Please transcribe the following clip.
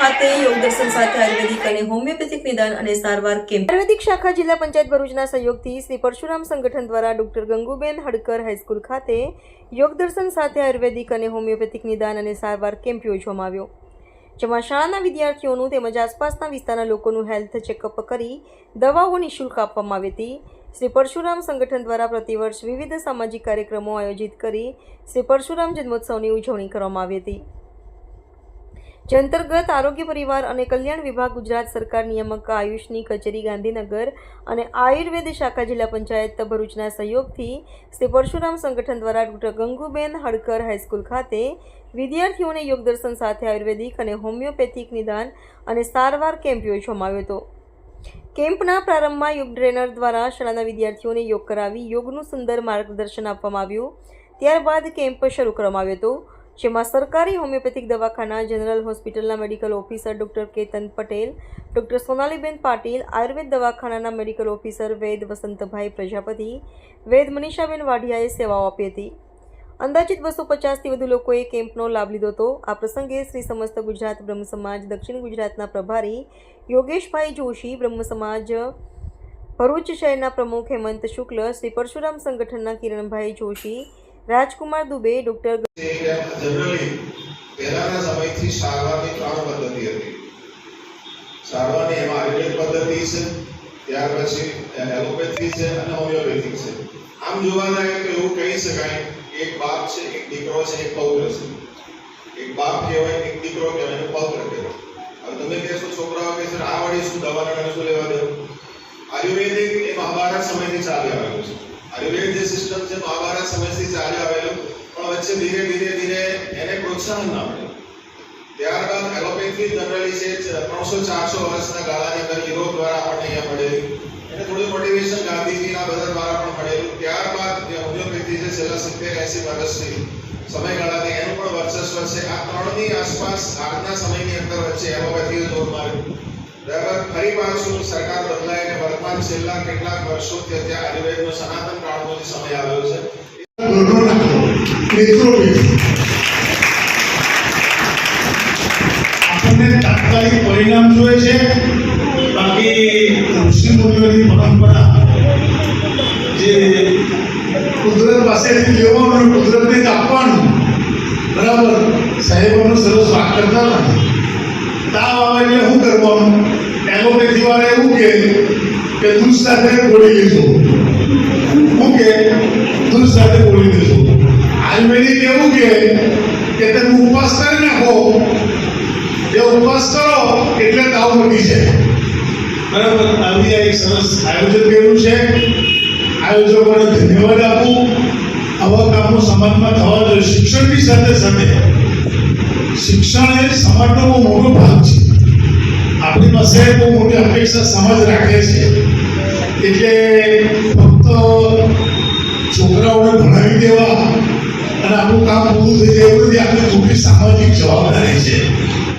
ખાતે યોગ દર્શન સાથે આયુર્વેદિક અને હોમિયોપેથિક નિદાન અને સારવાર કેમ્પ. આયુર્વેદિક શાખા જિલ્લા પંચાયત ભરૂચના સહયોગથી શ્રી પરશુરામ સંગઠન દ્વારા ડોક્ટર ગંગુબેન હડકર હાઈસ્કૂલ ખાતે યોગ દર્શન સાથે આયુર્વેદિક અને હોમિયોપેથિક નિદાન અને સારવાર કેમ્પ યોજવામાં આવ્યો. જેમાં શાળાના વિદ્યાર્થીઓનું તેમજ આસપાસના વિસ્તારના લોકોનું હેલ્થ ચેકઅપ કરી દવાઓ નિઃશુલ્ક આપવામાં આવી હતી. શ્રી પરશુરામ સંગઠન દ્વારા પ્રતિવર્ષ વિવિધ સામાજિક કાર્યક્રમો આયોજિત કરી શ્રી પરશુરામ જન્મોત્સવની ઉજવણી કરવામાં આવી હતી. જે અંતર્ગત આરોગ્ય પરિવાર અને કલ્યાણ વિભાગ ગુજરાત સરકાર નિયામક આયુષની કચેરી ગાંધીનગર અને આયુર્વેદ શાખા જિલ્લા પંચાયત ભરૂચના સહયોગથી શ્રી પરશુરામ સંગઠન દ્વારા ડૉક્ટર ગંગુબેન હડકર હાઈસ્કૂલ ખાતે વિદ્યાર્થીઓને યોગદર્શન સાથે આયુર્વેદિક અને હોમિયોપેથિક નિદાન અને સારવાર કેમ્પ યોજવામાં આવ્યો હતો. કેમ્પના પ્રારંભમાં યોગ ટ્રેનર દ્વારા શાળાના વિદ્યાર્થીઓને યોગ કરાવી યોગનું સુંદર માર્ગદર્શન આપવામાં આવ્યું. ત્યારબાદ કેમ્પ શરૂ કરવામાં આવ્યો હતો. જેમાં સરકારી હોમિયોપેથિક દવાખાના, જનરલ હોસ્પિટલના medical officer doctor Ketan Patel, doctor Sonaliben Patil, Ayurved દવાખાનાના medical officer વૈદ વસંતભાઈ પ્રજાપતિ, વૈદ મનીષાબેન વાઢિયાએ સેવાઓ આપી હતી. અંદાજિત બસો પચાસથી વધુ લોકોએ કેમ્પનો લાભ લીધો હતો. આ પ્રસંગે શ્રી સમસ્ત ગુજરાત બ્રહ્મ સમાજ, દક્ષિણ ગુજરાતના પ્રભારી યોગેશભાઈ જોશી, બ્રહ્મ સમાજ ભરૂચ શહેરના પ્રમુખ હેમંત શુક્લ, શ્રી પરશુરામ સંગઠનના કિરણભાઈ જોશી રાજકુમાર દુબે, ડોક્ટર જનરલી પહેલાના સમયથી સારવારની ત્રણ પદ્ધતિ હતી. સારવારની એમાં આયુર્વેદ પદ્ધતિ છે, ત્યાર પછી એલોપેથી છે અને હોમિયોપેથિક છે. આમ જોવા જાય તો એવું કહી શકાય એક બાપ છે, એક દીકરો છે, એક પૌત્ર છે. એક બાપ કહેવાય, એક દીકરો કહેવાય અને પૌત્ર કહેવાય. હવે તમે કહેશો છોકરાઓ કે આ વળી શું દવાના શું લેવા દેવું આયુર્વેદિક એ મહાભારત સમયથી ચાલી આવેલું છે. આયુર્વેદ જે સિસ્ટમ છે મહાભારત સમયથી ચાલી આવેલું, પણ વચ્ચે ધીરે ધીરે ધીરે એને પ્રોત્સાહન ના મળ્યું ત્યારબાદ એલોપેથી જનરલી છે ત્રણસો ચારસો વર્ષના ગાળાની અંદર યુરોપ દ્વારા આપણને અહીંયા મળેલી. એને થોડું મોટિવેશન ગાંધીજીના બધા દ્વારા પણ મળેલું. ત્યારબાદ જે હોમિયોપેથી છે, છેલ્લા સિત્તેર એસી વર્ષથી સમયગાળાની એનું પણ વર્ચસ્વ છે. આ ત્રણની આસપાસ આજના સમયની અંદર વચ્ચે એલોપેથીએ જોર માર્યું. બરાબર ફરી પાછું સરકાર બદલાય અને વર્તમાન છેલ્લા કેટલાક વર્ષોથી અત્યારે આયુર્વેદનો સનાતન કાળનો સમય આવ્યો છે. ઘરનો નાખો નેત્રોપેથી આપણને તાત્કાલિક પરિણામ જોઈએ છે બાકી ઋષિ મુનિઓની પરંપરા જે કુદરત પાસેથી લેવાનું અને કુદરતને જ આપવાનું બરાબર સાહેબોનો સરસ વાત કરતા નથી તાવ આવે એટલે શું કરવાનું એલોપેથી વાળા એવું કહે કે દૂધ સાથે ગોળી લીધો શું કે દૂધ સાથે ગોળી લીધો આયુર્વેદિક એવું કહે કે તમે ઉપવાસ કરી નાખો જે ઉપવાસ કરો એટલે તાવ મટી જાય. બરાબર? આવી આ એક સરસ આયોજન કર્યું છે. આયોજકોને ધન્યવાદ આપું. આવા કામો સમાજમાં થવા જોઈએ. શિક્ષણની સાથે સાથે શિક્ષણ એ સમાજનો બહુ મોટો ભાગ છે. આપણી પાસે બહુ મોટી અપેક્ષા સમાજ રાખે છે. એટલે ફક્ત છોકરાઓને ભણાવી દેવા અને આપણું કામ પૂરું થઈ જાય એવું આપણી મોટી સામાજિક જવાબદારી છે.